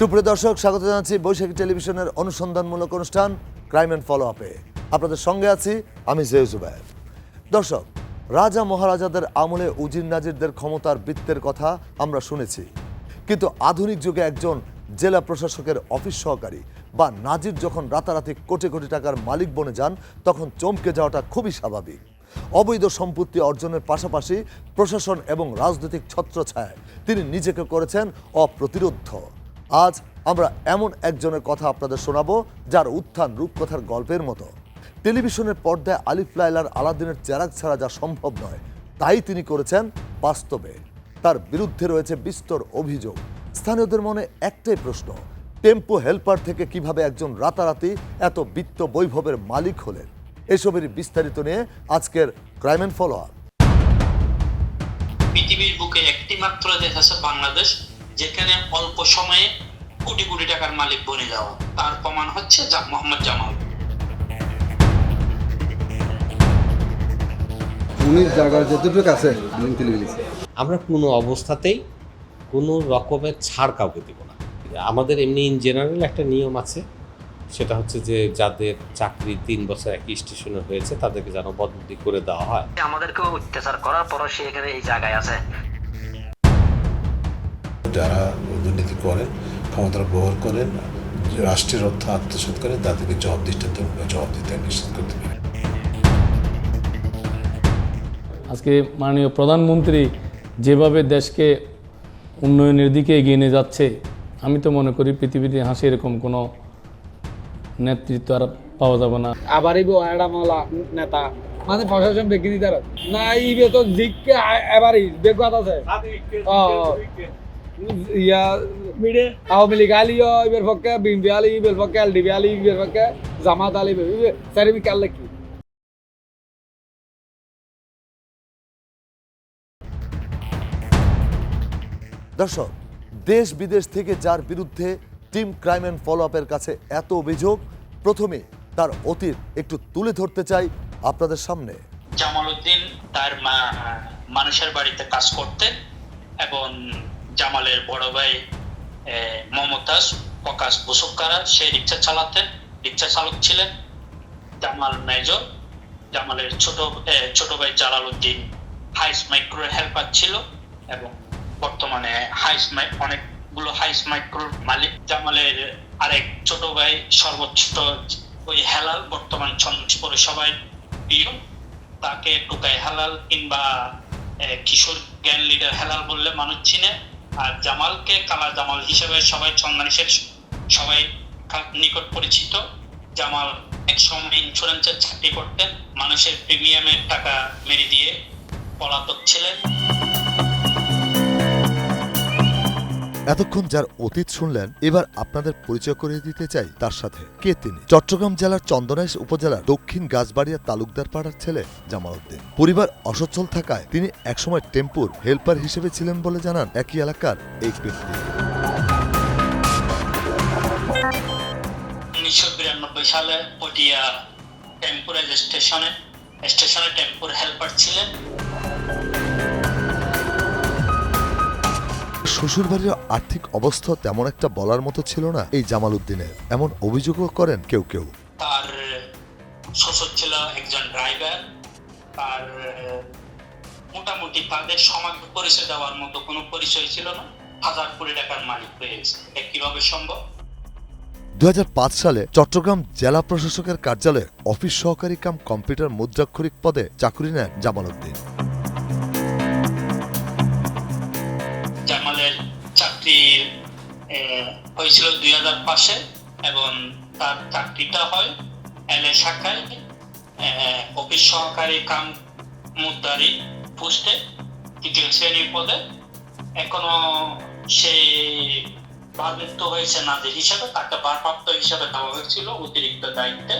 সুপ্রিয় দর্শক, স্বাগত জানাচ্ছি বৈশাখী টেলিভিশনের অনুসন্ধানমূলক অনুষ্ঠান ক্রাইম অ্যান্ড ফলো আপে আপনাদের সঙ্গে আছি আমি জেয় জুবায়ের। দর্শক, রাজা মহারাজাদের আমলে উজির নাজিরদের ক্ষমতার বৃত্তের কথা আমরা শুনেছি। কিন্তু আধুনিক যুগে একজন জেলা প্রশাসকের অফিস সহকারী বা নাজির যখন রাতারাতি কোটি কোটি টাকার মালিক বনে যান, তখন চমকে যাওয়াটা খুবই স্বাভাবিক। অবৈধ সম্পত্তি অর্জনের পাশাপাশি প্রশাসন এবং রাজনৈতিক ছত্রছায়ায় তিনি নিজেকে করেছেন অপ্রতিরোধ্য। আজ আমরা এমন একজনের কথা আপনাদের শোনাবো, যার উত্থান রূপকথার গল্পের মতো। টেলিভিশনের পর্দায় আলিফ লাইলার আলাদিনের চেরাগ ছাড়া যা সম্ভব নয়, তাই তিনি করেছেন বাস্তবে। তার বিরুদ্ধে রয়েছে বিস্তর অভিযোগ। স্থানীয়দের মনে একটাই প্রশ্ন, টেম্পো হেল্পার থেকে কীভাবে একজন রাতারাতি এত বিত্ত বৈভবের মালিক হলেন? এসবেরই বিস্তারিত নিয়ে আজকের ক্রাইম অ্যান্ড ফলো আপ। পৃথিবীর বুকে একটি মাত্র দেশ আছে বাংলাদেশ, যেখানে অল্প সময়ে কোটি কোটি টাকার মালিক বনে যাওয়া তার প্রমাণ হচ্ছে জা- মোহাম্মদ জামাল। উনির জায়গার যতটুকু আছে আমরা কোনো অবস্থাতেই কোনো রকমের ছাড় কাউকে দেব না। আমাদের এমনি ইন জেনারেল একটা নিয়ম আছে। সেটা হচ্ছে যে যাদের চাকরি তিন বছর একই স্টেশনে হয়েছে তাদেরকে যেন বদলি করে দেওয়া হয়। আমাদেরকে অত্যাচার করার পরও সে এখানে এই জায়গায় আছে। যারা দুর্নীতি করেন ক্ষমতার ব্যবহার করেন রাষ্ট্রের অর্থ আত্মসাৎ করেন তাদেরকে জবাব দিতে জবাব দিতে নিশ্চিত করতে পারে আজকে মাননীয় প্রধানমন্ত্রী যেভাবে দেশকে উন্নয়নের দিকে এগিয়ে নিয়ে যাচ্ছে আমি তো মনে করি পৃথিবীর হাসি এরকম কোনো নেতৃত্ব আর পাওয়া যাবে না। আবার এই নেতা। মানে প্রশাসন দিতে না ইবে তো দিককে এবারই বেগুয়াত আছে। ইয়া মিডে আওয়ামী লীগ আলি ইবের পক্ষে বিএনপি আলি ইবের পক্ষে এলডিপি আলি ইবের পক্ষে জামাত আলি সারিমি কাল্লে কি? দর্শক দেশ বিদেশ থেকে যার বিরুদ্ধে টিম ক্রাইম অ্যান্ড ফলো আপের কাছে এত অভিযোগ প্রথমে তার অতীত একটু তুলে ধরতে চাই আপনাদের সামনে। জামাল উদ্দিন তার মা- মানুষের বাড়িতে কাজ করতেন এবং জামালের বড় ভাই মমতাজ, প্রকাশ বসুকারা সে রিক্সা চালাতেন। রিক্সা চালক ছিলেন জামাল মেজর। জামালের ছোট ছোট ভাই Jalal Uddin Hiace micro helper ছিল এবং বর্তমানে হাইস অনেকগুলো হাইস মাইক্রোর মালিক। জামালের আরেক ছোট ভাই সর্বোচ্চ ওই হেলাল, বর্তমান চন্দ্র পৌরসভায় প্রিয়। তাকে টুকাই হালাল কিংবা কিশোর জ্ঞান লিডার হেলাল বললে মানুষ চিনে। আর জামালকে কালা জামাল হিসেবে সবাই চন্দ্রানিসের সবাই নিকট পরিচিত। জামাল এক সময় ইন্স্যুরেন্সের চাকরি করতেন, মানুষের প্রিমিয়ামের টাকা মেরে দিয়ে পলাতক ছিলেন। এতক্ষণ যার অতীত শুনলেন, এবার আপনাদের পরিচয় করে দিতে চাই তার সাথে। কে তিনি? চট্টগ্রাম জেলার চন্দনাইশ উপজেলার দক্ষিণ গাছবাড়িয়া তালুকদার পাড়ার ছেলে জামাল উদ্দিন পরিবার অসচ্ছল থাকায় তিনি একসময় টেম্পুর হেল্পার হিসেবে ছিলেন বলে জানান একই এলাকার এই ব্যক্তি। সালে পটিয়া টেম্পুরাইজ স্টেশনে স্টেশনে টেম্পুর হেল্পার ছিলেন। শ্বশুরবাড়ির আর্থিক অবস্থা তেমন একটা বলার মতো ছিল না এই জামাল উদ্দিনের এমন অভিযোগও করেন কেউ কেউ। তার শ্বশুর ছিল একজন ড্রাইভার তার মোটামুটি তাদের সমাজে পরিচয় দেওয়ার মতো কোনো পরিচয় ছিল না। হাজার কোটি টাকার মালিক হয়ে গেছে এটা কীভাবে সম্ভব? দু হাজার পাঁচ সালে চট্টগ্রাম জেলা প্রশাসকের কার্যালয়ে অফিস সহকারী কাম কম্পিউটার মুদ্রাক্ষরিক পদে চাকুরি নেন জামাল উদ্দিন হয়েছিল দুই হাজার পাঁচে এবং তার চাকরিটা হয় এল এ শাখায় অফিস সহকারী কাম মুদ্রারি পোস্টে, তৃতীয় শ্রেণির পদে। এখনও সে ভারপ্রাপ্ত হয়েছে নাজির হিসাবে, তাকে ভারপ্রাপ্ত হিসাবে দেওয়া হয়েছিল অতিরিক্ত দায়িত্বে।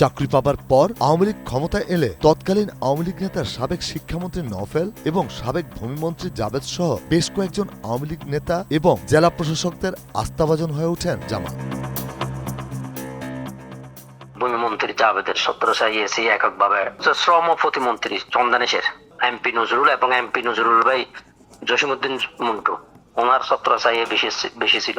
চাকরি পাবার পর আওয়ামী লীগ ক্ষমতায় এলে তৎকালীন আওয়ামী লীগ নেতার সাবেক শিক্ষামন্ত্রী নফেল এবং সাবেক ভূমিমন্ত্রী জাবেদ সহ বেশ কয়েকজন আওয়ামী লীগ নেতা এবং জেলা প্রশাসকদের আস্থাভাজন হয়ে ওঠেন জামাল ভূমিমন্ত্রী জাভেদের সত্র চাইয়েছি এককভাবে শ্রম প্রতিমন্ত্রী চন্দানেশের এমপি নজরুল এবং এমপি নজরুল ভাই জসিমুদ্দিন মন্টু, ওনার সত্র চাইয়ে বেশি বেশি ছিল।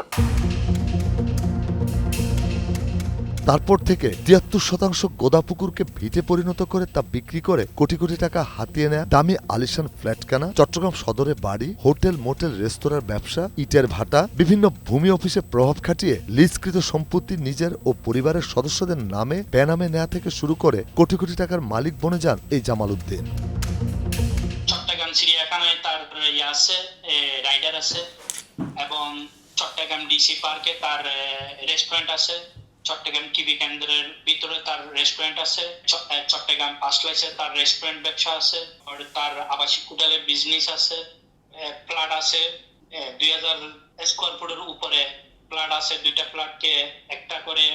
তারপর থেকে তিয়াত্তর শতাংশ গোদাপুকুরকে ভিটে পরিণত করে তা বিক্রি করে কোটি কোটি টাকা হাতিয়ে নেয় দামি আলিশান ফ্ল্যাট কেনা চট্টগ্রাম সদরে বাড়ি, হোটেল, মোটেল, রেস্তোরাঁর ব্যবসা, ইটের ভাটা, বিভিন্ন ভূমি অফিসে প্রভাব খাটিয়ে লিজকৃত সম্পত্তি নিজের ও পরিবারের সদস্যদের নামে বেনামে নেয়া থেকে শুরু করে কোটি কোটি টাকার মালিক বনে যান এই জামাল উদ্দিন চট্টগ্রাম চিড়িয়াখানায় ইয়ে আছে রাইডার আছে, এবং চট্টগ্রাম ডিসি পার্কে তার রেস্টুরেন্ট আছে। চট্টগ্রাম টিভি কেন্দ্রের ভিতরে তার রেস্টুরেন্ট আছে চট্টগ্রাম পাঁচলাইসে তার রেস্টুরেন্ট ব্যবসা আছে তার আবাসিক হোটেলের বিজনেস আছে প্লাট আছে দুই হাজার স্কোয়ার ফুটের উপরে প্লাট আছে, দুইটা প্লাটকে একটা করে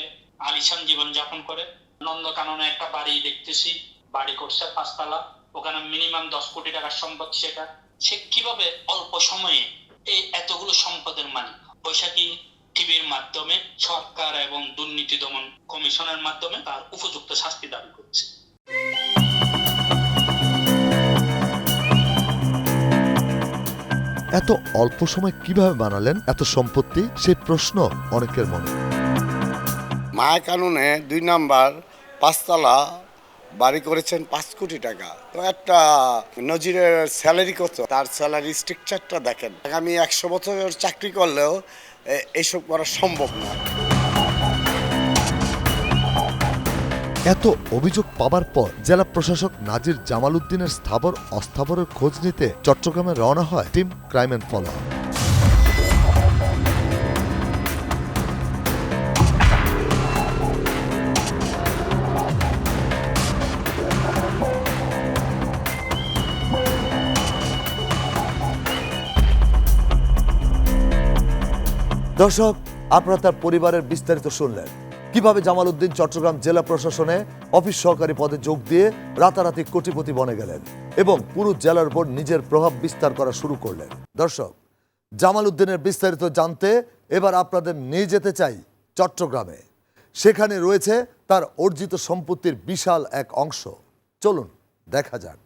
আলিশান জীবন যাপন করে। নন্দকাননে একটা বাড়ি দেখতেছি, বাড়ি করছে পাঁচতলা, ওখানে মিনিমাম দশ কোটি টাকার সম্পদ সেটা। সে কীভাবে অল্প সময়ে এই এতগুলো সম্পদের মালিক? বৈশাখী টিভির মাধ্যমে সরকার এবং দুর্নীতি দমন কমিশনের মাধ্যমে তার উপযুক্ত শাস্তি দাবি করছে। এত অল্প সময় কীভাবে বানালেন? এত সম্পত্তি? সেই প্রশ্ন অনেকের মনে। মায়া কানুনে দুই নাম্বার পাঁচতলা বাড়ি করেছেন পাঁচ কোটি টাকা। তো একটা নজিরের স্যালারি কত? তার স্যালারি স্ট্রাকচারটা দেখেন। আগামী একশো বছর চাকরি করলেও এইসব করা সম্ভব না। এত অভিযোগ পাবার পর জেলা প্রশাসক নাজির জামাল উদ্দিনের স্থাবর অস্থাবরের খোঁজ নিতে চট্টগ্রামে রওনা হয় টিম ক্রাইম অ্যান্ড ফলো দর্শক, আপনারা তার পরিবারের বিস্তারিত শুনলেন। কীভাবে জামাল উদ্দিন চট্টগ্রাম জেলা প্রশাসনে অফিস সহকারী পদে যোগ দিয়ে রাতারাতি কোটিপতি বনে গেলেন এবং পুরো জেলার উপর নিজের প্রভাব বিস্তার করা শুরু করলেন। দর্শক, জামাল উদ্দিনের বিস্তারিত জানতে এবার আপনাদের নিয়ে যেতে চাই চট্টগ্রামে। সেখানে রয়েছে তার অর্জিত সম্পত্তির বিশাল এক অংশ। চলুন, দেখা যাক।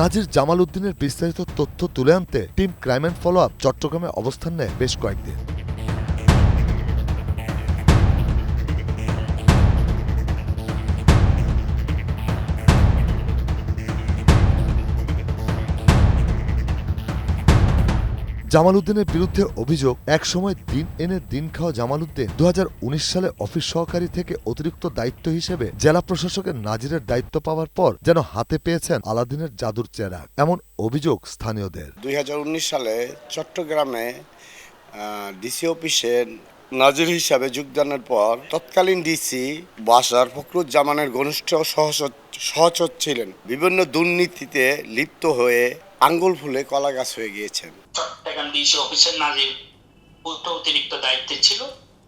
নাজির জামাল উদ্দিনের বিস্তারিত তথ্য তুলে আনতে team crime and follow up চট্টগ্রামে অবস্থান নেয় বেশ কয়েকদিন। জামাল উদ্দিনের বিরুদ্ধে অভিযোগ, একসময় দিন এনে দিন খাওয়া জামাল উদ্দিন দু সালে অফিস সহকারী থেকে অতিরিক্ত দায়িত্ব হিসেবে জেলা প্রশাসকের নাজিরের দায়িত্ব পাওয়ার পর যেন হাতে পেয়েছেন আলাদিনের জাদুর চেরাগ এমন অভিযোগ স্থানীয়দের। দু হাজার উনিশ সালে চট্টগ্রামে ডিসি অফিসে নাজির হিসাবে যোগদানের পর তৎকালীন ডিসি বাসার ফখরুজ্জামানের ঘনিষ্ঠ সহচ- সহচর ছিলেন। বিভিন্ন দুর্নীতিতে লিপ্ত হয়ে আঙ্গুল ফুলে কলা গাছ হয়ে গিয়েছেন চট্টগ্রাম ডিসি অফিসের নাজির পোস্টে অতিরিক্ত দায়িত্বে ছিল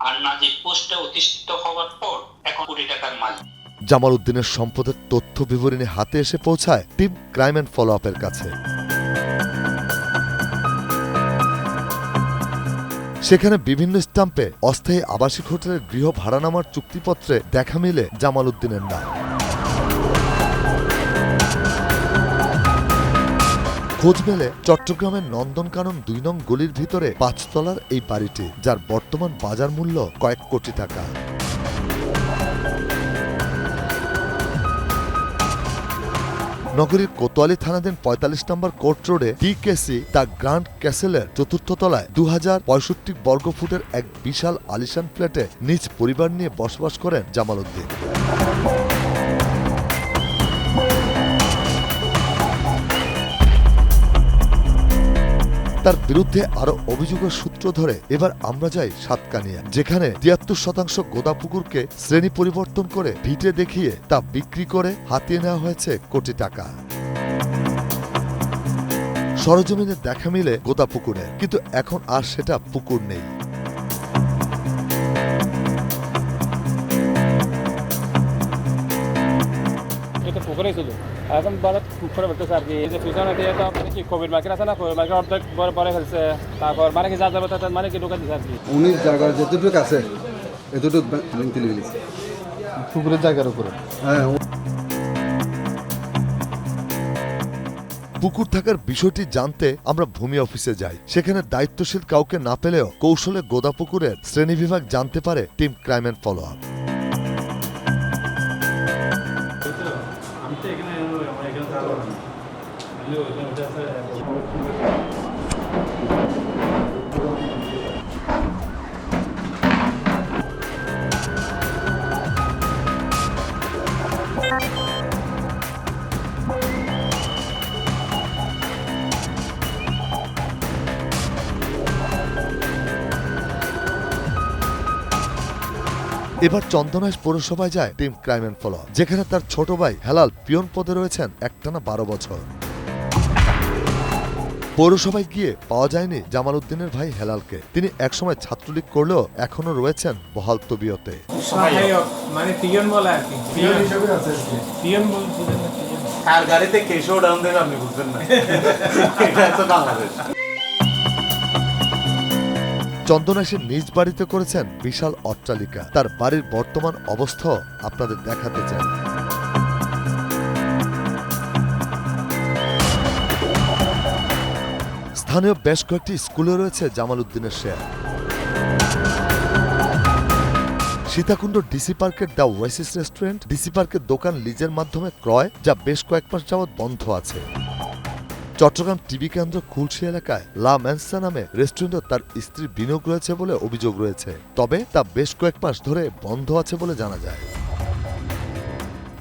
আর নাজির পোস্টে অতিষ্ঠিত হওয়ার পর এখন কোটি টাকার মালিক। জামাল উদ্দিনের সম্পদের তথ্য বিবরণী হাতে এসে পৌঁছায় টিম ক্রাইম অ্যান্ড ফলো আপের কাছে। সেখানে বিভিন্ন স্টাম্পে অস্থায়ী আবাসিক হোটেলের গৃহ ভাড়া নামার চুক্তিপত্রে দেখা মিলে জামাল উদ্দিনের নাম। খোঁজ মেলে চট্টগ্রামের নন্দনকানন দুই নং গলির ভিতরে পাঁচতলার এই বাড়িটি, যার বর্তমান বাজার মূল্য কয়েক কোটি টাকা। নগরীর কোতোয়ালি থানাধীন পঁয়তাল্লিশ নম্বর কোর্ট রোডে ডিকেসি দ্য গ্র্যান্ড ক্যাসেলের চতুর্থ তলায় দু হাজার পঁয়ষট্টি বর্গ ফুটের এক বিশাল আলিশান ফ্ল্যাটে নিজ পরিবার নিয়ে বসবাস করেন জামাল উদ্দিন। তার বিরুদ্ধে আরও অভিযোগের সূত্র ধরে এবার আমরা যাই সাতকানিয়া, যেখানে তিয়াত্তর শতাংশ গোদাপুকুরকে শ্রেণি পরিবর্তন করে ভিটে দেখিয়ে তা বিক্রি করে হাতিয়ে নেওয়া হয়েছে কোটি টাকা। সরজমিনে দেখা মিলে গোদাপুকুরে কিন্তু এখন আর সেটা পুকুর নেই। পুকুরে এখন বড় পুকুরে বলতেছে আর কি যে পিছনে দিয়ে তো কি কোভিড মার্কেট আছে না কোভিড মার্কেট অর্ধেক বড় বড় ফেলছে তারপর মানে কি যা যাবে তাতে মানে কি ঢুকে দিচ্ছে আর কি উনিশ জায়গার যতটুকু আছে এতটুকু তুলে ফেলেছে পুকুরের জায়গার উপরে হ্যাঁ পুকুর থাকার বিষয়টি জানতে আমরা ভূমি অফিসে যাই। সেখানে দায়িত্বশীল কাউকে না পেলেও কৌশলে গোদা পুকুরের শ্রেণীবিভাগ জানতে পারে team crime and follow up এবার চন্দনাইশ পৌরসভায় যায় টিম ক্রাইম অ্যান্ড ফলো যেখানে তার ছোট ভাই হেলাল পিয়ন পদে রয়েছেন একটানা বারো বছর। পৌরসভায় গিয়ে পাওয়া যায়নি জামাল উদ্দিনের ভাই হেলালকে। তিনি একসময় ছাত্রলীগ করলেও এখনও রয়েছেন বহাল তবিয়তে। মানে আর গাড়িতে ডাউন দেবে আপনি বুঝবেন না। এটা হচ্ছে বাংলাদেশ। চন্দনাইশের নিজ বাড়িতে করেছেন বিশাল অট্টালিকা। তার বাড়ির বর্তমান অবস্থা আপনাদের দেখাতে চাই। স্থানীয় বেশ কয়েকটি স্কুলে রয়েছে জামাল উদ্দিনের শেয়ার। সীতাকুণ্ড ডিসি পার্কের দ্য ওয়েসিস রেস্টুরেন্ট, ডিসি পার্কের দোকান লিজের মাধ্যমে ক্রয়, যা বেশ কয়েক মাস যাবৎ বন্ধ আছে। চট্টগ্রাম টিভি কেন্দ্র খুলশি এলাকায় লা ম্যানসা নামে রেস্টুরেন্টে তার স্ত্রীর বিনিয়োগ রয়েছে বলে অভিযোগ রয়েছে। তবে তা বেশ কয়েক মাস ধরে বন্ধ আছে বলে জানা যায়।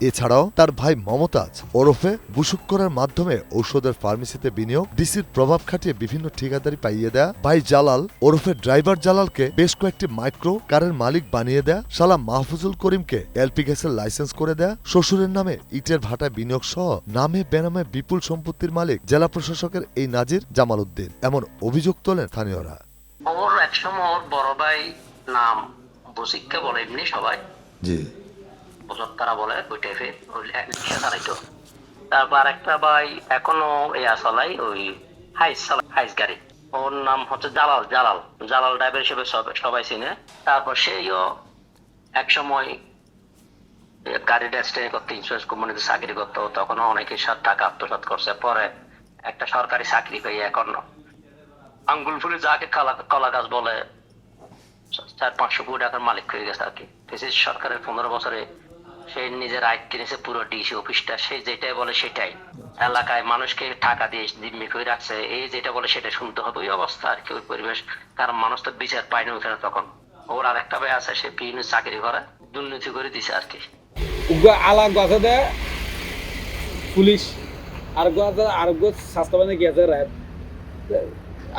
এছাড়াও তার ভাই মমতাজ ওরফে বুসুক্করের মাধ্যমে ঔষধের ফার্মেসিতে বিনিয়োগ ডিসির প্রভাব খাটিয়ে বিভিন্ন ঠিকাদারি পাইয়ে দেয়া ভাই জালাল ওরফে ড্রাইভার জালালকে বেশ কয়েকটি মাইক্রো কারের মালিক বানিয়ে দেয়া সালা মাহফুজুল করিমকে এলপি গ্যাসের লাইসেন্স করে দেয়া শ্বশুরের নামে ইটের ভাটায় বিনিয়োগ সহ নামে বেনামে বিপুল সম্পত্তির মালিক জেলা প্রশাসকের এই নাজির জামাল উদ্দিন। এমন অভিযোগ তোলেন স্থানীয়রা। ওর একসময় ওর বড় ভাই নাম বসিককে বলে এমনি সবাই। জি। তারা বলে, ওই রিক্সা চালাইতো তারপর একটা ভাই এখনও এই চালাই ওই হাইস হাইস গাড়ি। ওর নাম হচ্ছে জালাল জালাল। জালাল ড্রাইভার হিসেবে সবাই চিনে। তারপর সেইও এক সময় ড্যাস্টেন করতে ইন্স্যুরেন্স কোম্পানিতে চাকরি করতো। তখন অনেকের সাথে টাকা আত্মসাৎ করছে। পরে একটা সরকারি চাকরি পেয়ে এখন আঙ্গুল ফুলে যাকে কলা গাছ বলে, চার পাঁচশো কোটি টাকার মালিক হয়ে গেছে আর কি। সরকারের পনেরো বছরে সে নিজের আয় কিনেছে পুরো ডিসি অফিসটা সে যেটাই বলে সেটাই। এলাকায় মানুষকে টাকা দিয়ে জিম্মি করে রাখছে এই যেটা বলে সেটা শুনতে হবে ওই অবস্থা আর কি ওই পরিবেশ। কারণ মানুষ তো বিচার পায়নি ওখানে তখন। ওর আর একটা ভাই আছে সে বিভিন্ন চাকরি করে দুর্নীতি করে দিছে আর কি। আলা গাছে দে পুলিশ আর গাছে আর গোছ স্বাস্থ্যবানে গেছে র্যাব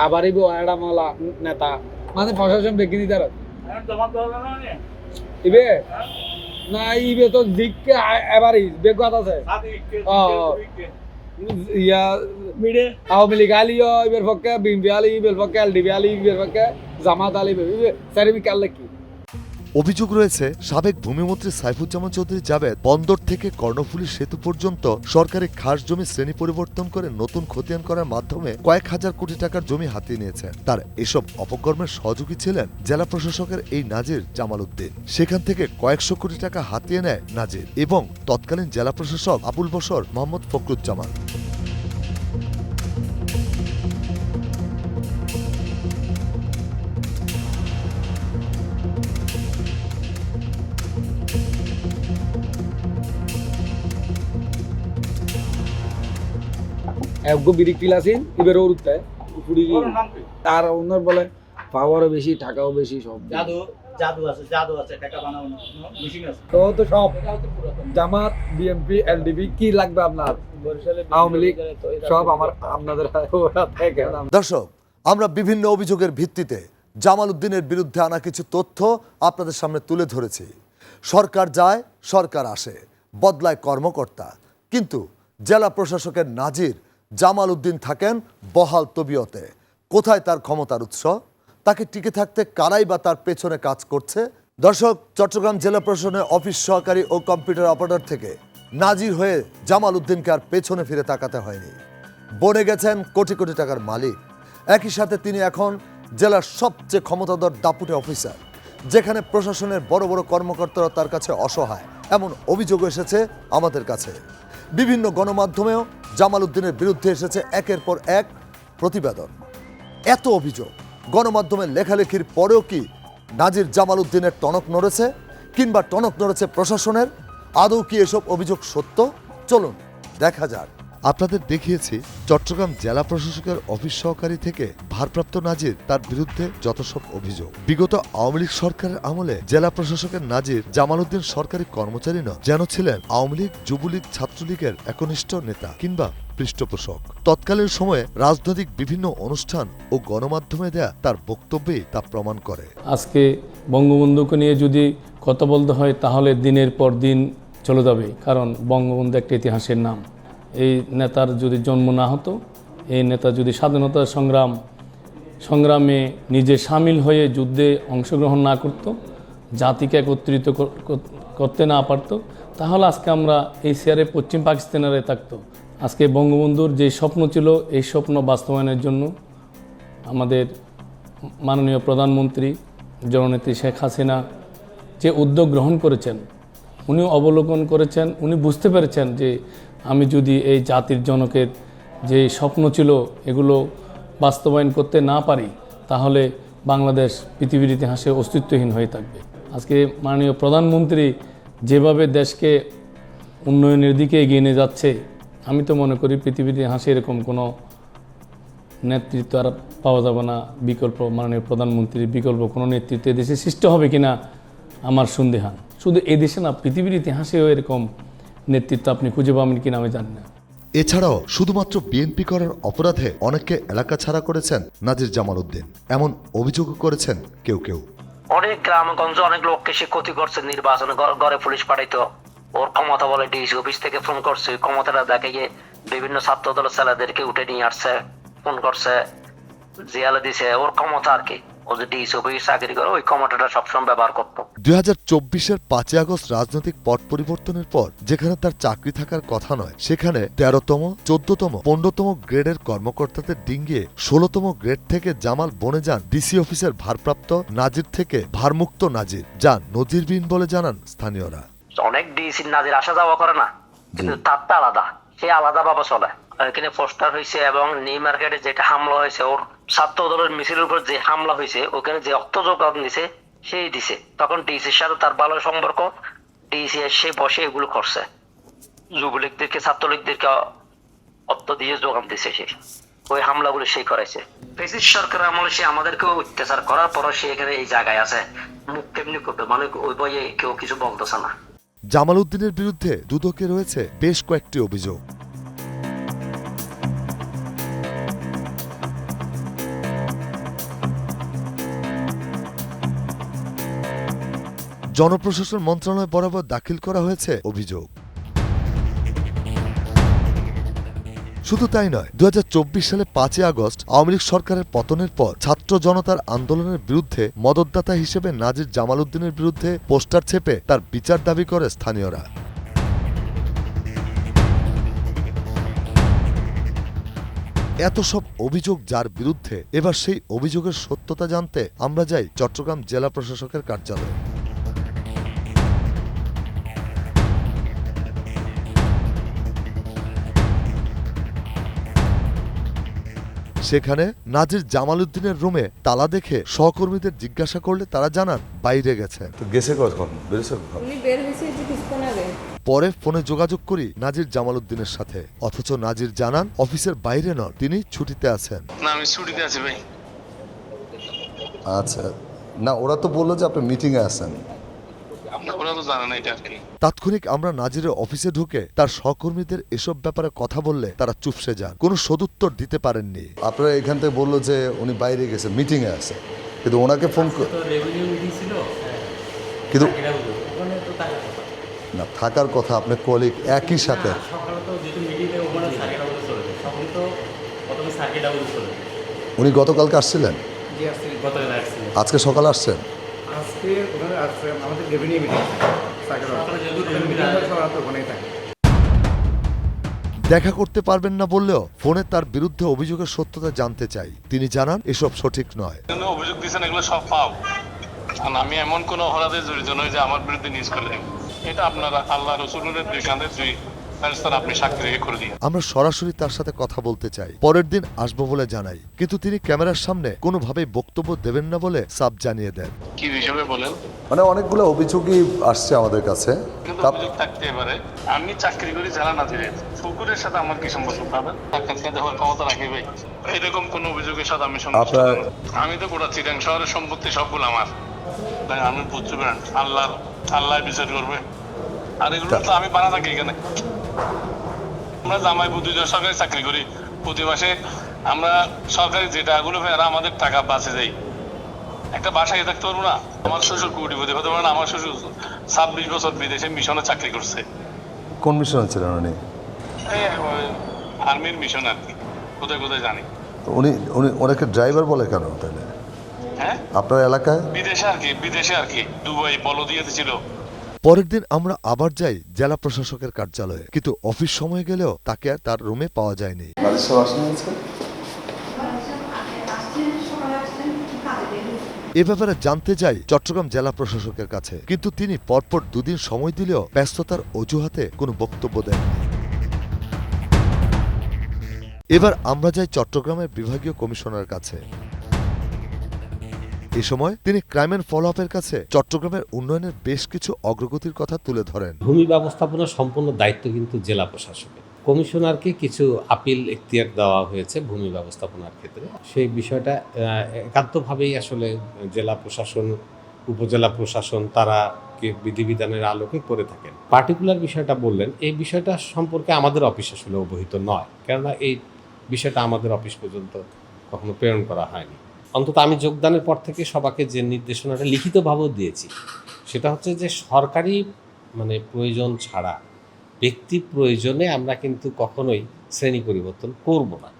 আবার ইবো মালা নেতা। মানে প্রশাসন বেগি দিতে আর ইবে? না ইবে তো দিককে এবারই বেগাত আছে। ইয়া মিডে? আওয়ামী লীগ আলিও ইবের পক্ষে বিএনপি আলি ইবের পক্ষে এলডিপি আলি ইবের পক্ষে জামাত আলি সারিমি কালে কি? অভিযোগ রয়েছে, সাবেক ভূমিমন্ত্রী সাইফুজ্জামান চৌধুরী জাবেদ বন্দর থেকে কর্ণফুলী সেতু পর্যন্ত সরকারি খাস জমি শ্রেণি পরিবর্তন করে নতুন খতিয়ান করার মাধ্যমে কয়েক হাজার কোটি টাকার জমি হাতিয়ে নিয়েছেন তার এসব অপকর্মের সহযোগী ছিলেন জেলা প্রশাসকের এই নাজির জামাল উদ্দিন সেখান থেকে কয়েকশো কোটি টাকা হাতিয়ে নেয় নাজির এবং তৎকালীন জেলা প্রশাসক আবুল বসর মোহাম্মদ ফখরুজ্জামান। বিরিক পিলাসিন এবার ওর উপরি তার অন্যর বলে পাওয়ারও বেশি টাকাও বেশি সব জাদু জাদু আছে জাদু আছে টাকা বানানো মেশিন আছে? তো তো সব জামাত বিএনপি এলডিপি কি লাগবে আপনার? আওয়ামী লীগ সব আমার আপনাদের দর্শক আমরা বিভিন্ন অভিযোগের ভিত্তিতে জামাল উদ্দিনের বিরুদ্ধে আনা কিছু তথ্য আপনাদের সামনে তুলে ধরেছি। সরকার যায় সরকার আসে বদলায় কর্মকর্তা। কিন্তু জেলা প্রশাসকের নাজির জামাল উদ্দিন থাকেন বহাল তবিয়তে। কোথায় তার ক্ষমতার উৎস? তাকে টিকে থাকতে কারাই বা তার পেছনে কাজ করছে? দর্শক, চট্টগ্রাম জেলা প্রশাসনের অফিস সহকারী ও কম্পিউটার অপারেটর থেকে নাজির হয়ে জামাল উদ্দিনকে আর পেছনে ফিরে তাকাতে হয়নি। বনে গেছেন কোটি কোটি টাকার মালিক। একই সাথে তিনি এখন জেলার সবচেয়ে ক্ষমতাধর দাপুটে অফিসার, যেখানে প্রশাসনের বড় বড় কর্মকর্তারা তার কাছে অসহায়। এমন অভিযোগ এসেছে আমাদের কাছে। বিভিন্ন গণমাধ্যমেও জামাল উদ্দিনের বিরুদ্ধে এসেছে একের পর এক প্রতিবেদন। এত অভিযোগ গণমাধ্যমে লেখালেখির পরেও কি নাজির জামাল উদ্দিনের টনক নড়েছে কিংবা টনক নড়েছে প্রশাসনের? আদৌ কি এসব অভিযোগ সত্য? চলুন, দেখা যাক। আপনাদের দেখিয়েছি চট্টগ্রাম জেলা প্রশাসকের অফিস সহকারী থেকে ভারপ্রাপ্ত নাজির তার বিরুদ্ধে যত সব অভিযোগ। বিগত আওয়ামী লীগ সরকারের আমলে জেলা প্রশাসকের নাজির জামাল উদ্দিন সরকারি কর্মচারী নয় যেন ছিলেন আওয়ামী লীগ যুবলীগ ছাত্রলীগের একনিষ্ঠ নেতা কিংবা পৃষ্ঠপোষক। তৎকালীন সময়ে রাজনৈতিক বিভিন্ন অনুষ্ঠান ও গণমাধ্যমে দেয়া তার বক্তব্যেই তা প্রমাণ করে। আজকে বঙ্গবন্ধুকে নিয়ে যদি কথা বলতে হয়, তাহলে দিনের পর দিন চলে যাবে, কারণ বঙ্গবন্ধু একটা ইতিহাসের নাম। এই নেতার যদি জন্ম না হতো, এই নেতা যদি স্বাধীনতা সংগ্রাম, সংগ্রামে নিজে সামিল হয়ে যুদ্ধে অংশগ্রহণ না করত, জাতিকে একত্রিত কর- কর- করতে না পারত, তাহলে আজকে আমরা এই চেয়ারে পশ্চিম পাকিস্তানেরে থাকতো। আজকে বঙ্গবন্ধুর যে স্বপ্ন ছিল, এই স্বপ্ন বাস্তবায়নের জন্য আমাদের মাননীয় প্রধানমন্ত্রী জননেত্রী শেখ হাসিনা যে উদ্যোগ গ্রহণ করেছেন উনি অবলোকন করেছেন, উনি বুঝতে পেরেছেন যে আমি যদি এই জাতির জনকের যে স্বপ্ন ছিল এগুলো বাস্তবায়ন করতে না পারি, তাহলে বাংলাদেশ পৃথিবীর ইতিহাসে অস্তিত্বহীন হয়ে থাকবে। আজকে মাননীয় প্রধানমন্ত্রী যেভাবে দেশকে উন্নয়নের দিকে এগিয়ে নিয়ে যাচ্ছে, আমি তো মনে করি পৃথিবীর ইতিহাসে এরকম কোনো নেতৃত্ব আর পাওয়া যাবে না, বিকল্প মাননীয় প্রধানমন্ত্রীর বিকল্প কোনো নেতৃত্ব এদেশে সৃষ্টি হবে কিনা আমার সন্দেহান শুধু এদেশে না, পৃথিবীর ইতিহাসেও এরকম নেতৃত্ব আপনি খুঁজে পাবেন কিনা আমি জানি না। এছাড়াও শুধুমাত্র বিএনপি করার অপরাধে অনেককে এলাকা ছাড়া করেছেন নাজির জামাল উদ্দিন। এমন অভিযোগও করেছেন কেউ কেউ। অনেক গ্রামগঞ্জে অনেক লোককে সে ক্ষতি করছে নির্বাচনে ঘর- পুলিশ পাঠাইতো। ওর ক্ষমতা বলে ডিসি অফিস থেকে ফোন করছে ক্ষমতাটা দেখে গিয়ে বিভিন্ন ছাত্র দলের ছেলেদেরকে উঠে নিয়ে আসছে ফোন করছে জিয়ালে দিছে ওর ক্ষমতা আর কি। ও যে ডিসি অফিস চাকরি করে ওই ক্ষমতাটা সবসময় ব্যবহার করতো। দুই হাজার চব্বিশের পাঁচই আগস্ট রাজনৈতিক পট পরিবর্তনের পর যেখানে তার চাকরি থাকার কথা নয় সেখানে তেরোতম চোদ্দতম পনেরোতম গ্রেডের কর্মকর্তাদের ডিঙ্গিয়ে ষোলোতম গ্রেড থেকে জামাল বনে যান ডিসি অফিসের ভারপ্রাপ্ত নাজির থেকে ভারমুক্ত নাজির যা নজিরবিহীন বলে জানান স্থানীয়রা। অনেক ডিসি নাজির আসা যাওয়া করে না কিন্তু তারটা আলাদা সে আলাদা ভাবে চলে। এখানে পোস্টার হয়েছে এবং নিউ মার্কেটে যেটা হামলা হয়েছে ওর ছাত্র দলের মিছিলের উপর যে হামলা হয়েছে, ওখানে যে অর্থ যোগান দিছে সেই দিছে। তখন ডিসির সাথে তার ভালো সম্পর্ক, ডিসি এসে বসে এগুলো করছে। যুবলীগদেরকে, ছাত্রলীগদেরকে অর্থ দিয়ে যোগান দিছে সে। ওই হামলাগুলো সেই করেছে। ফেসিস সরকারের আমলে সে আমাদেরকে অত্যাচার করার পর সে এখানে এই জায়গায় আছে। মুখ কেমনি করবে? মানে ওই বইয়ে কেউ কিছু বলতেছে না। জামাল উদ্দিনের বিরুদ্ধে দুদকে রয়েছে বেশ কয়েকটি অভিযোগ। জনপ্রশাসন মন্ত্রণালয় বরাবর দাখিল করা হয়েছে অভিযোগ। শুধু তাই নয় দু সালে পাঁচই আগস্ট আওয়ামী লীগ সরকারের পতনের পর ছাত্র জনতার আন্দোলনের বিরুদ্ধে মদতদাতা হিসেবে নাজির জামাল উদ্দিনের বিরুদ্ধে পোস্টার ছেপে তার বিচার দাবি করে স্থানীয়রা। এত সব অভিযোগ যার বিরুদ্ধে, এবার সেই অভিযোগের সত্যতা জানতে আমরা যাই চট্টগ্রাম জেলা প্রশাসকের কার্যালয়ে। সেখানে নাজির জামাল উদ্দিনের রুমে তালা দেখে সহকর্মীদের জিজ্ঞাসা করলে তারা জানান বাইরে তো গেছে কখন? বেরোছে কখন? উনি বের হয়েছে যে কিছুক্ষণ আগে। পরে ফোনে যোগাযোগ করি নাজির জামাল উদ্দিনের সাথে। অথচ নাজির জানান অফিসের বাইরে নন তিনি ছুটিতে আছেন। না আমি ছুটিতে আছি ভাই। আচ্ছা। না ওরা তো বলল যে আপনি মিটিংয়ে আছেন। ওরা তো জানে না এটা আর কি। তাৎক্ষণিক আমরা নাজিরের অফিসে ঢুকে তার সহকর্মীদের এসব ব্যাপারে কথা বললে তারা চুপসে যান। কোনো সদুত্তর দিতে পারেননি। আপনারা এখান থেকে বলল যে উনি বাইরে গেছে মিটিংয়ে আছে। কিন্তু ওনাকে ফোন কিন্তু না থাকার কথা আপনি কলিগ একই সাথে। উনি গতকালকে আসছিলেন। আজকে সকালে আসছেন? ওখানে আসছে আমাদের রেভিনিউ মিটিং ওখানেই থাকে। দেখা করতে পারবেন না বললেও ফোনে তার বিরুদ্ধে অভিযোগের সত্যতা জানতে চাই। তিনি জানান এসব সঠিক নয়। অভিযোগ দিয়েছেন এগুলো সব পাও আর আমি এমন কোন অপরাধে জড়িত নই যে আমার বিরুদ্ধে নিউজ করলেন এটা আপনারা আল্লাহ রসুলের দুই দুই আমরা সরাসরি তার সাথে কথা বলতে চাই। পরের দিন আসব বলে জানাই। কিন্তু তিনি ক্যামেরার সামনে কোনোভাবেই বক্তব্য দেবেন না বলে সাব জানিয়ে দেন। কি হিসাবে বলেন? মানে অনেকগুলো অভিযোগই আসছে আমাদের কাছে। অভিযোগ থাকতে পারে আমি চাকরি করি যারা সাথে আমার কি সম্পর্ক? পাবেন ক্ষমতা রাখি ভাই। এরকম কোন অভিযোগের সাথে আমি আমি তো গোটা চিটাং শহরের সম্পত্তি সবগুলো আমার। তাই আমি বুঝতে পারেন আল্লাহর আল্লাহ বিচার করবে। আর এগুলো তো আমি বানা থাকি এখানে। আমরা জামাই দুইজন সরকারি চাকরি করি। প্রতি মাসে আমরা সরকারি যে টাকাগুলো পাই আর আমাদের টাকা বাঁচে যাই একটা বাসায় থাকতে পারব না? আমার শ্বশুর কোটিপতি হতে পারে আমার শ্বশুর ছাব্বিশ বছর বিদেশে মিশনে চাকরি করছে। কোন মিশনে ছিলেন উনি? আর্মির মিশন আর কি। কোথায় কোথায় জানি। উনি উনি ওনাকে ড্রাইভার বলে কেন তাহলে? হ্যাঁ? আপনার এলাকায়? বিদেশে আর কি বিদেশে আর কি। দুবাই বলদিয়াতে ছিল পরের দিন আমরা আবার যাই জেলা প্রশাসকের কার্যালয়ে। কিন্তু অফিস সময় গেলেও তাকে আর তার রুমে পাওয়া যায়নি। এ ব্যাপারে জানতে যাই চট্টগ্রাম জেলা প্রশাসকের কাছে। কিন্তু তিনি পরপর দুদিন সময় দিলেও ব্যস্ততার অজুহাতে কোনো বক্তব্য দেননি। এবার আমরা যাই চট্টগ্রামের বিভাগীয় কমিশনার কাছে। এ সময় তিনি ক্রাইম অ্যান্ড ফলো আপের কাছে চট্টগ্রামের উন্নয়নের বেশ কিছু অগ্রগতির কথা তুলে ধরেন। ভূমি ব্যবস্থাপনার সম্পূর্ণ দায়িত্ব কিন্তু জেলা প্রশাসকের। কমিশনারকে কিছু আপিল এখতিয়ার দেওয়া হয়েছে ভূমি ব্যবস্থাপনার ক্ষেত্রে। সেই বিষয়টা একান্তভাবেই আসলে জেলা প্রশাসন, উপজেলা প্রশাসন তারা বিধিবিধানের আলোকে করে থাকেন। পার্টিকুলার বিষয়টা বললেন, এই বিষয়টা সম্পর্কে আমাদের অফিস আসলে অবহিত নয়। কেননা এই বিষয়টা আমাদের অফিস পর্যন্ত কখনো প্রেরণ করা হয়নি। অন্তত আমি যোগদানের পর থেকে সবাকে যে নির্দেশনাটা লিখিতভাবেও দিয়েছি, সেটা হচ্ছে যে সরকারি মানে প্রয়োজন ছাড়া, ব্যক্তি প্রয়োজনে আমরা কিন্তু কখনোই শ্রেণি পরিবর্তন করব না।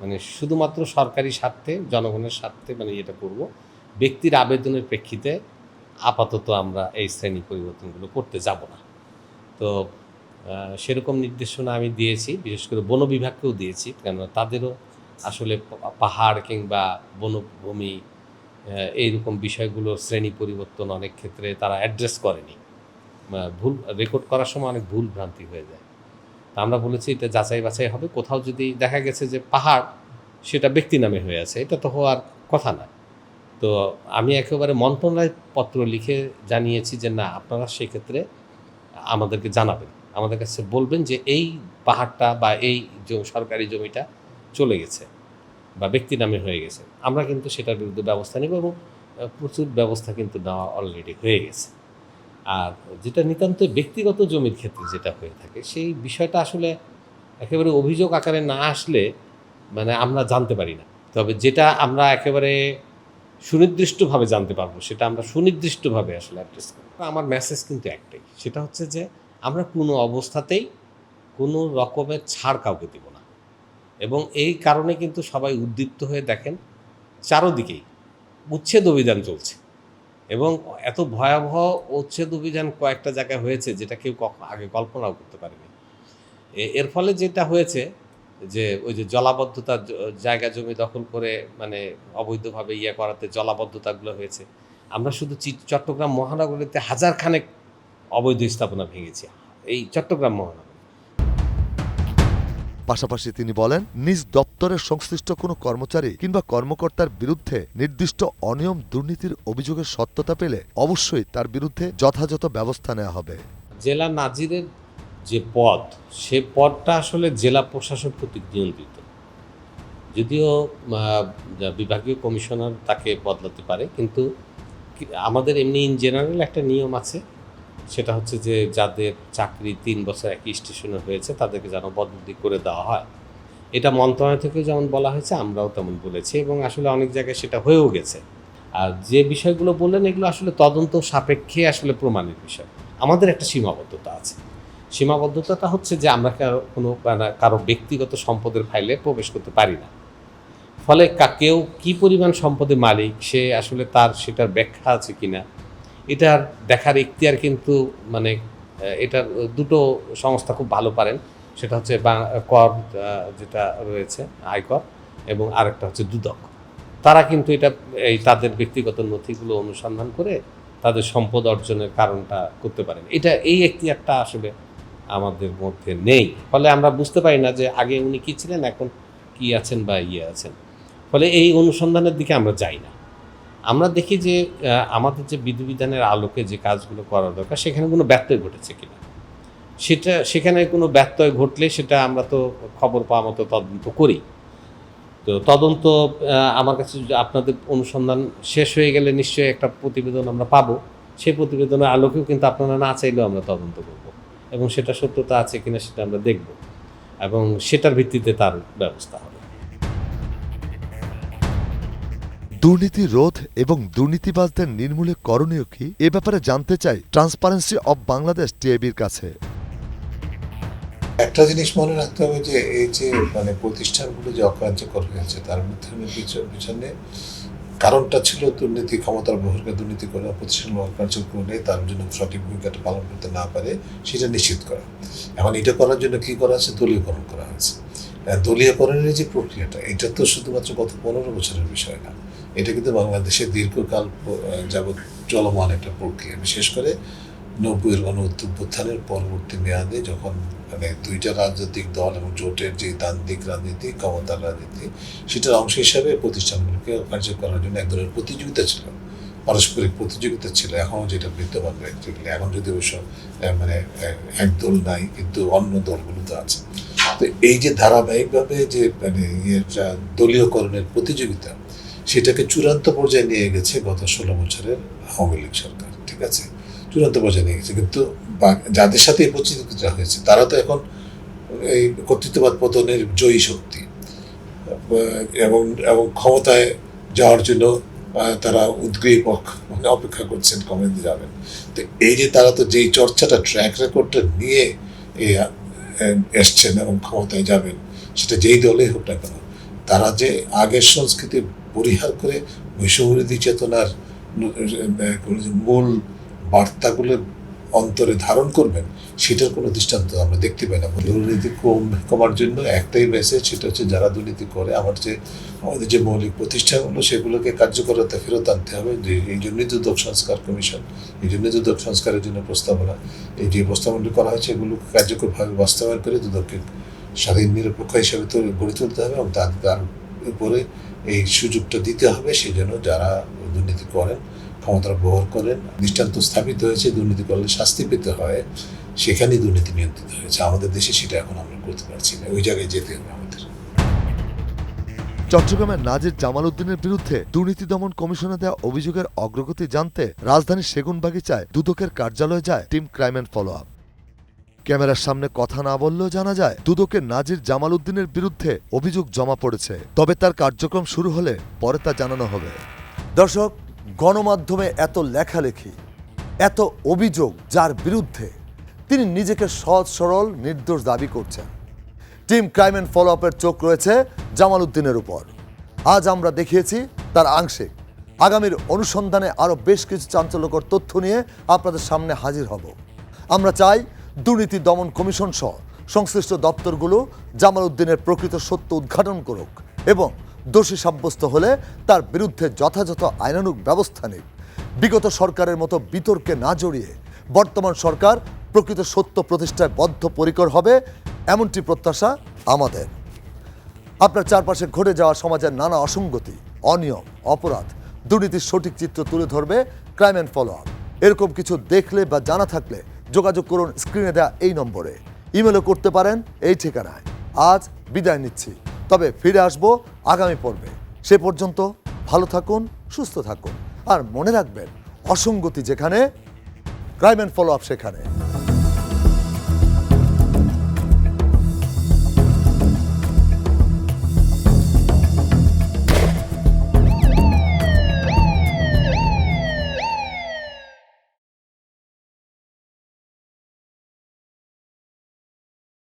মানে শুধুমাত্র সরকারি স্বার্থে, জনগণের স্বার্থে মানে এটা করব। ব্যক্তির আবেদনের প্রেক্ষিতে আপাতত আমরা এই শ্রেণি পরিবর্তনগুলো করতে যাব না। তো সেরকম নির্দেশনা আমি দিয়েছি, বিশেষ করে বন বিভাগকেও দিয়েছি, কেননা তাদেরও আসলে পাহাড় কিংবা বনভূমি এইরকম বিষয়গুলোর শ্রেণি পরিবর্তন অনেক ক্ষেত্রে তারা অ্যাড্রেস করেনি। ভুল রেকর্ড করার সময় অনেক ভুল ভ্রান্তি হয়ে যায়। তা আমরা বলেছি এটা যাচাই বাছাই হবে। কোথাও যদি দেখা গেছে যে পাহাড় সেটা ব্যক্তি নামে হয়ে আছে, এটা তো হওয়ার কথা না। তো আমি একেবারে মন্ত্রণালয় পত্র লিখে জানিয়েছি যে না, আপনারা সেক্ষেত্রে আমাদেরকে জানাবেন। আমাদের কাছে বলবেন যে এই পাহাড়টা বা এই সরকারি জমিটা চলে গেছে বা ব্যক্তি নামে হয়ে গেছে। আমরা কিন্তু সেটার বিরুদ্ধে ব্যবস্থা নেব এবং প্রচুর ব্যবস্থা কিন্তু নেওয়া অলরেডি হয়ে গেছে। আর যেটা নিতান্ত ব্যক্তিগত জমির ক্ষেত্রে যেটা হয়ে থাকে, সেই বিষয়টা আসলে একেবারে অভিযোগ আকারে না আসলে মানে আমরা জানতে পারি না। তবে যেটা আমরা একেবারে সুনির্দিষ্টভাবে জানতে পারব, সেটা আমরা সুনির্দিষ্টভাবে আসলে অ্যাড্রেস করব। আমার মেসেজ কিন্তু একটাই, সেটা হচ্ছে যে আমরা কোনো অবস্থাতেই কোনো রকমের ছাড় কাউকে দেব না। এবং এই কারণে কিন্তু সবাই উদ্দীপ্ত হয়ে দেখেন চারোদিকেই উচ্ছেদ অভিযান চলছে। এবং এত ভয়াবহ উচ্ছেদ অভিযান কয়েকটা জায়গায় হয়েছে যেটা কেউ আগে কল্পনাও করতে পারেনি। এর ফলে যেটা হয়েছে যে ওই যে জলাবদ্ধতা জায়গা জমি দখল করে মানে অবৈধভাবে ইয়ে করাতে জলাবদ্ধতাগুলো হয়েছে। আমরা শুধু চট্টগ্রাম মহানগরীতে হাজার খানেক অবৈধ স্থাপনা ভেঙেছি। এই চট্টগ্রাম মহানগর। পাশাপাশি তিনি বলেন, নিজ দপ্তরের সংশ্লিষ্ট কোনো কর্মচারী কিংবা কর্মকর্তার বিরুদ্ধে নির্দিষ্ট অনিয়ম দুর্নীতির অভিযোগের সত্যতা পেলে অবশ্যই তার বিরুদ্ধে যথাযথ ব্যবস্থা নেওয়া হবে। জেলা নাজিরের যে পদ, সে পদটা আসলে জেলা প্রশাসন কর্তৃক নিয়ন্ত্রিত। যদিও বিভাগীয় কমিশনার তাকে বদলাতে পারে, কিন্তু আমাদের এমনি ইন জেনারেল একটা নিয়ম আছে সেটা হচ্ছে যে যাদের চাকরি তিন বছর একই স্টেশনে হয়েছে, তাদেরকে যেন বদলি করে দেওয়া হয়। এটা মন্ত্রণালয় থেকে যেমন বলা হয়েছে, আমরাও তেমন বলেছি এবং আসলে অনেক জায়গায় সেটা হয়েও গেছে। আর যে বিষয়গুলো বললেন, এগুলো আসলে তদন্ত সাপেক্ষে আসলে প্রমাণের বিষয়। আমাদের একটা সীমাবদ্ধতা আছে। সীমাবদ্ধতাটা হচ্ছে যে আমরা কোনো মানে কারও ব্যক্তিগত সম্পদের ফাইলে প্রবেশ করতে পারি না। ফলে কেউ কি পরিমাণ সম্পদের মালিক, সে আসলে তার, সেটার ব্যাখ্যা আছে কিনা এটার দেখার ইখতিয়ার কিন্তু মানে এটার দুটো সংস্থা খুব ভালো পারেন। সেটা হচ্ছে কর যেটা রয়েছে, আয়কর, এবং আরেকটা হচ্ছে দুদক। তারা কিন্তু এটা, এই তাদের ব্যক্তিগত নথিগুলো অনুসন্ধান করে তাদের সম্পদ অর্জনের কারণটা করতে পারেন। এটা, এই এখতিয়ারটা আসলে আমাদের মধ্যে নেই। ফলে আমরা বুঝতে পারি না যে আগে উনি কী ছিলেন, এখন কী আছেন বা ইয়ে আছেন। ফলে এই অনুসন্ধানের দিকে আমরা যাই না। আমরা দেখি যে আমাদের যে বিধিবিধানের আলোকে যে কাজগুলো করা দরকার, সেখানে কোনো ব্যত্যয় ঘটেছে কিনা। সেটা, সেখানে কোনো ব্যত্যয় ঘটলে সেটা আমরা তো খবর পাওয়া মতো তদন্ত করি। তো তদন্ত আমার কাছে আপনাদের অনুসন্ধান শেষ হয়ে গেলে নিশ্চয়ই একটা প্রতিবেদন আমরা পাবো। সেই প্রতিবেদনের আলোকেও কিন্তু আপনারা না চাইলেও আমরা তদন্ত করব এবং সেটা সত্যতা আছে কিনা সেটা আমরা দেখব এবং সেটার ভিত্তিতে তার ব্যবস্থা হবে। দুর্নীতি রোধ এবং দুর্নীতিবাজদের নির্মূলে করণীয় কি? এ ব্যাপারে জানতে চাই ট্রান্সপারেন্সি অব বাংলাদেশ টিএবির কাছে। একটা জিনিস মনে রাখতে হবে যে, এই যে মানে প্রতিষ্ঠানগুলো যে অকার্যকর হয়েছে, তার পিছনে পিছনে কারণটা ছিল দুর্নীতি, ক্ষমতার বহির্গে দুর্নীতি করে প্রতিষ্ঠান অকার্যকর করলে তার জন্য সঠিক ভূমিকাটা পালন করতে না পারে, সেটা নিশ্চিত করা। এখন এটা করার জন্য কি করা হয়েছে? দলীয়করণ করা হয়েছে। দলীয়করণের যে প্রক্রিয়াটা, এটা তো শুধুমাত্র গত পনেরো বছরের বিষয় না। এটা কিন্তু বাংলাদেশে দীর্ঘকাল যাবৎ চলমান একটা প্রক্রিয়া। বিশেষ করে নব্বইয়ের গণ পরবর্তী মেয়াদে যখন মানে দুইটা রাজনৈতিক দল এবং জোটের যে তান্ত্রিক রাজনীতি, ক্ষমতার রাজনীতি, সেটার অংশ হিসাবে প্রতিষ্ঠানগুলোকে কার্য করার জন্য এক ধরনের প্রতিযোগিতা ছিল। পারস্পরিক প্রতিযোগিতা ছিল। এখনও যেটা বিদ্যমান ব্যক্তিগুলো এখন যদি অবশ্য মানে এক দল নাই, কিন্তু অন্য দলগুলো তো আছে। তো এই যে ধারাবাহিকভাবে যে মানে দলীয়করণের প্রতিযোগিতা সেটাকে চূড়ান্ত পর্যায়ে নিয়ে গেছে গত ষোলো বছরের আওয়ামী লীগ সরকার, ঠিক আছে? চূড়ান্ত পর্যায়ে নিয়ে গেছে। কিন্তু যাদের সাথে এই প্রতিযোগিতা হয়েছে, তারা তো এখন এই কর্তৃত্ববাদ পতনের জয়ী শক্তি। এবং এবং ক্ষমতায় যাওয়ার জন্য তারা উদ্গ্রীব মানে অপেক্ষা করছেন কমে যাবেন। তো এই যে তারা তো যেই চর্চাটা ট্র্যাক রেকর্ডটা নিয়ে এসছেন এবং ক্ষমতায় যাবেন, সেটা যেই দলেই হোক না কেন, তারা যে আগের সংস্কৃতি পরিহার করে বৈষম্যবিরোধী চেতনার মূল বার্তাগুলো অন্তরে ধারণ করবেন, সেটার কোনো দৃষ্টান্ত আমরা দেখতে পাই না। দুর্নীতি কম, কমার জন্য একটাই মেসেজ সেটা হচ্ছে যারা দুর্নীতি করে, আমার যে, আমাদের যে মৌলিক প্রতিষ্ঠানগুলো, সেগুলোকে কার্যকরতা ফেরত আনতে হবে। যে, এই জন্যই দুদক সংস্কার কমিশন, এই জন্যই দুদক সংস্কারের জন্য প্রস্তাবনা। এই যে প্রস্তাবনাটি করা হয়েছে, এগুলোকে কার্যকরভাবে বাস্তবায়ন করে দুদককে স্বাধীন, নিরপেক্ষ হিসাবে গড়ে তুলতে হবে এবং তার উপরে এই সুযোগটা দিতে হবে সেই জন্য যারা দুর্নীতি করেন, ক্ষমতার ব্যবহার করেন, দৃষ্টান্ত স্থাপিত হয়েছে, দুর্নীতি করলে শাস্তি পেতে হয়, সেখানেই দুর্নীতি নিয়ন্ত্রিত হয়েছে। আমাদের দেশে সেটা এখন আমরা করতে পারছি না। ওই জায়গায় যেতে হবে আমাদের। চট্টগ্রামের নাজির জামাল উদ্দিনের বিরুদ্ধে দুর্নীতি দমন কমিশনে দেওয়া অভিযোগের অগ্রগতি জানতে রাজধানীর সেগুনবাগিচায় দুদকের কার্যালয়ে যায় team crime and follow up ক্যামেরার সামনে কথা না বললেও জানা যায় দুদকের নাজির জামাল উদ্দিনের বিরুদ্ধে অভিযোগ জমা পড়েছে। তবে তার কার্যক্রম শুরু হলে পরে তা জানানো হবে। দর্শক, গণমাধ্যমে এত লেখালেখি, এত অভিযোগ যার বিরুদ্ধে তিনি নিজেকে সহজ সরল নির্দোষ দাবি করছেন। টিম ক্রাইম অ্যান্ড ফলো আপের চোখ রয়েছে জামাল উদ্দিনের উপর। আজ আমরা দেখিয়েছি তার আংশিক। আগামীর অনুসন্ধানে আরও বেশ কিছু চাঞ্চল্যকর তথ্য নিয়ে আপনাদের সামনে হাজির হব। আমরা চাই দুর্নীতি দমন কমিশন সহ সংশ্লিষ্ট দপ্তরগুলো জামাল উদ্দিনের প্রকৃত সত্য উদ্ঘাটন করুক এবং দোষী সাব্যস্ত হলে তার বিরুদ্ধে যথাযথ আইনানুগ ব্যবস্থা নিক। বিগত সরকারের মতো বিতর্কে না জড়িয়ে বর্তমান সরকার প্রকৃত সত্য প্রতিষ্ঠায় বদ্ধপরিকর হবে এমনটি প্রত্যাশা আমাদের। আপনার চারপাশে ঘটে যাওয়া সমাজের নানা অসঙ্গতি, অনিয়ম, অপরাধ, দুর্নীতির সঠিক চিত্র তুলে ধরবে ক্রাইম অ্যান্ড ফলো আপ। এরকম কিছু দেখলে বা জানা থাকলে যোগাযোগ করুন স্ক্রিনে দেওয়া এই নম্বরে। ইমেলও করতে পারেন এই ঠিকানায়। আজ বিদায় নিচ্ছি। তবে ফিরে আসব আগামী পর্বে। সে পর্যন্ত ভালো থাকুন, সুস্থ থাকুন। আর মনে রাখবেন, অসঙ্গতি যেখানে ক্রাইম অ্যান্ড ফলো আপ সেখানে।